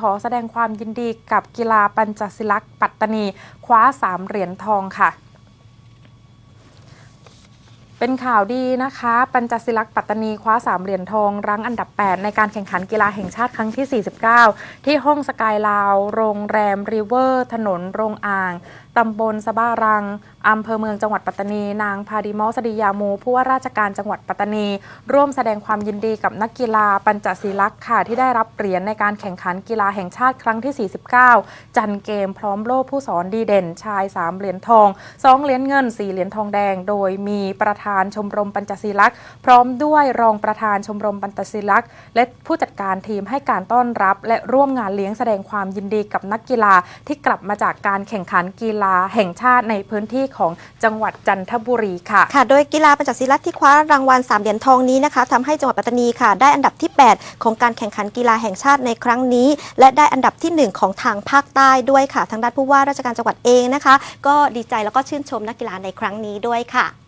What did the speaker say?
ขอแสดงความยินดีกับกีฬาปัญจศิลักษ์ปัตตานี คว้า 3 เหรียญทองค่ะ เป็นข่าวดีนะคะ ปัญจศิลักษ์ปัตตานีคว้า 3 เหรียญทอง รั้งอันดับ 8 ในการแข่งขันกีฬาแห่งชาติครั้งที่ 49 ที่ห้องสกายลาว โรงแรมริเวอร์ ถนนโรงอ่างตำบลสบ้ารัง อำเภอเมืองจังหวัดปัตตานี นางพาดิมอสดียามูผู้ว่าราชการจังหวัดปัตตานี ร่วมแสดงความยินดีกับนักกีฬาปัญจศิลักษ์ค่ะ ที่ได้รับเหรียญในการแข่งขันกีฬาแห่งชาติครั้งที่ 49 จันเกมพร้อมโล่ผู้สอนดีเด่น ชาย 3 เหรียญทอง 2 เหรียญเงิน 4 เหรียญทองแดง โดยมีประธานชมรมปัญจศิลักษ์พร้อมด้วยรองประธานชมรมปัญจศิลักษ์และผู้จัดการทีมให้การต้อนรับ และร่วมงานเลี้ยงแสดงความยินดีกับนักกีฬาที่กลับมาจากการแข่งขันกีฬาแห่งชาติในพื้นที่ของจังหวัดจันทบุรีค่ะ ค่ะ โดยกีฬาปัญจศิลักษ์ที่คว้ารางวัล3เหรียญทองนี้นะคะทำให้จังหวัดปัตตานีค่ะ ได้อันดับที่ 8 ของการแข่งขันกีฬาแห่งชาติในครั้งนี้ และได้อันดับทีหนึ่1 ของทางภาคใต้ด้วยค่ะ ทางด้านผู้ว่าราชการจังหวัดเองนะคะ ก็ดีใจแล้วก็ชื่นชมนักกีฬาในครั้งนี้ด้วยค่ะ